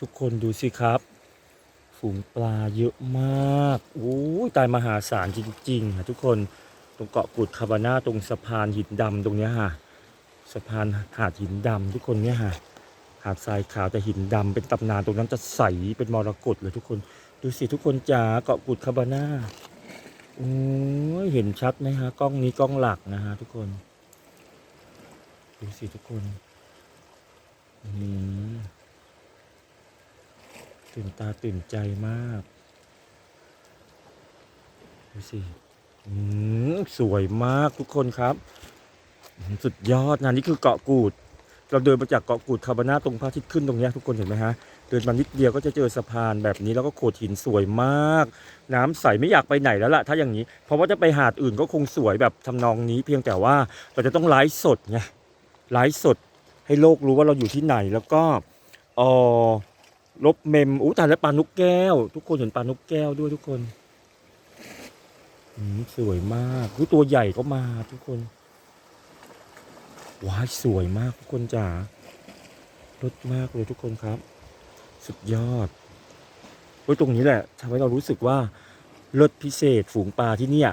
ทุกคนดูสิครับ ฝูงปลาเยอะมากโอ้ยตายมหาศาลจริงๆค่ะทุกคนตรงเกาะกุดคาบาน่าตรงสะพานหินดำตรงเนี้ยค่ะสะพานหาดหินดำทุกคนเนี่ยค่ะหาดทรายขาวแต่หินดำเป็นตำนานตรงนั้นจะใสเป็นมรกตเลยทุกคน ดูสิทุกคนจ๋าเกาะกุดคาบาน่าโอ้ยเห็นชัดไหมฮะกล้องนี้กล้องหลักนะฮะทุกคน ดูสิทุกคน อืม ตื่นตาตื่นใจมากดูสิสวยมากทุกคนครับ สุดยอดนะนี่คือเกาะกูด เราเดินมาจากเกาะกูดคาบาน่าตรงพระอาทิตย์ขึ้นตรงเนี้ยทุกคนเห็นไหมฮะ เดินมานิดเดียวก็จะเจอสะพานแบบนี้แล้วก็โขดหินสวยมาก น้ำใสไม่อยากไปไหนแล้วล่ะ ถ้าอย่างนี้ เพราะว่าจะไปหาดอื่นก็คงสวยแบบทำนองนี้ เพียงแต่ว่าเราจะต้องไลฟ์สดไงไลฟ์สดให้โลกรู้ว่าเราอยู่ที่ไหนแล้วก็เออ ลบเมมอู้ตายแล้วปลานุกแก้ว ทุกคนเห็นปลานุกแก้วด้วยทุกคนอืมสวยมากอู้ตัวใหญ่ก็มาทุกคน ว้ายสวยมากทุกคนจ๋ารสมากเลยทุกคนครับ สุดยอดเว้ยตรงนี้แหละทำให้เรารู้สึกว่าลิศพิเศษฝูงปลาที่เนี่ย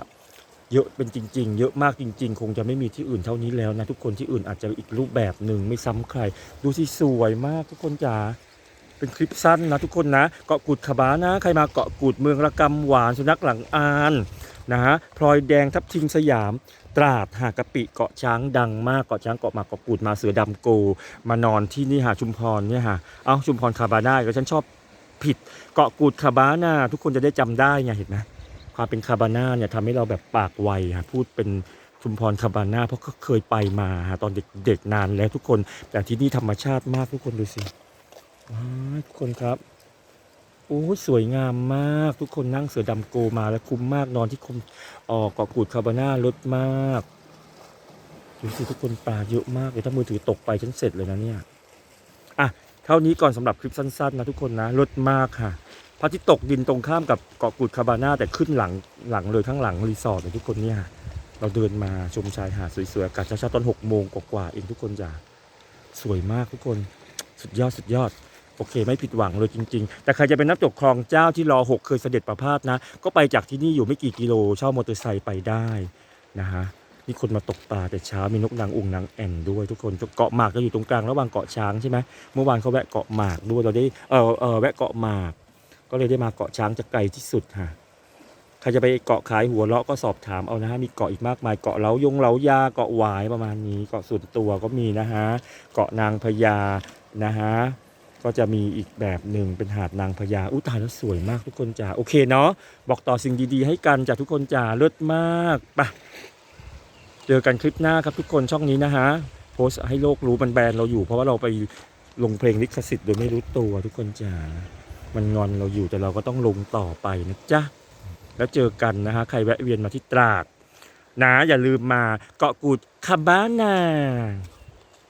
เยอะเป็นจริง ๆ เยอะมากจริง ๆ คงจะไม่มีที่อื่นเท่านี้แล้วนะทุกคนที่อื่นอาจจะอีกรูปแบบหนึ่งไม่ซ้ำใคร ดูสิสวยมากทุกคนจ๋า เป็นคลิปสั้นนะทุกคนนะ เกาะกูดขบานะ ใครมาเกาะกูดเมืองระกำหวานสุนัขหลังอานนะฮะพลอยแดงทับทิงสยาม ตราดหากะปิเกาะช้างดังมากเกาะช้างเกาะหมากเกาะกูดมาเสือดำโก มานอนที่นี่หาชุมพรเนี่ยฮะเอาชุมพรคาบาน่าก็ฉันชอบผิดเกาะกูดคาบาน่าทุกคนจะได้จำได้ไงเห็นไหมความเป็นคาบาน่าเนี่ยทำให้เราแบบปากไวฮะพูดเป็นชุมพรคาบาน่าเพราะก็เคยไปมาตอนเด็กๆนานแล้วทุกคน แต่ที่นี่ธรรมชาติมากทุกคนดูสิ ทุกคนครับโอ้สวยงามมากทุกคนนั่งเสือดำโกมาแล้วคุ้มมากนอนที่คุมออกเกาะกูดคาบาน่ารถมากดูสิทุกคนปลาเยอะมากเลยถ้ามือถือตกไปฉันเสร็จเลยนะเนี่ยอะเท่านี้ก่อนสำหรับคลิปสั้นๆนะทุกคนนะลดมากค่ะพระอาที่ตกดินตรงข้ามกับเกาะกูดคาบาน่าแต่ขึ้นหลังหลังเลยข้างหลังรีสอร์ทเลยทุกคนเนี่ยเราเดินมาชมชายหาดสวยๆอากาศเช้าๆตอนหกโมงกว่าๆเองทุกคนจ้ะสวยมากทุกคนสุดยอดสุดยอด โอเค ไม่ผิดหวังเลยจริง ๆ แต่ใครจะเป็นนักตกคลองเจ้าที่รอหกเคยเสด็จประพาสนะ ก็ไปจากที่นี่อยู่ไม่กี่กิโลเช่ามอเตอร์ไซค์ไปได้นะฮะมีคนมาตกปลาแต่เช้ามีนกนางอุงนางแอ่นด้วยทุกคนเกาะหมากจะอยู่ตรงกลางระหว่างเกาะช้างใช่ไหมเมื่อวานเขาแวะเกาะหมากด้วยเราได้เออเออแวะเกาะหมาก ก็เลยได้มาเกาะช้างจะไกลที่สุดค่ะใครจะไปเกาะขายหัวเลาะก็สอบถามเอานะฮะมีเกาะอีกมากมายเกาะเหลายงเหลายาเกาะหวายประมาณนี้เกาะส่วนตัวก็มีนะฮะเกาะนางพญานะฮะ ก็จะมีอีกแบบหนึ่งเป็นหาดนางพญาอุ้ตายแล้วสวยมากทุกคนจ้าโอเคเนาะบอกต่อสิ่งดีๆ ให้กันจ้าทุกคนจ้าเลิศมากไปเจอกันคลิปหน้าครับทุกคนช่องนี้นะฮะโพสต์ให้โลกรู้มันแบนเราอยู่ เพราะว่าเราไปลงเพลงลิขสิทธิ์โดยไม่รู้ตัวทุกคนจ๋ามันงอนเราอยู่แต่เราก็ต้องลงต่อไปนะจ๊ะแล้วเจอกันนะฮะใครแวะเวียนมาที่ตราดนะอย่าลืมมาเกาะกูดคาบานา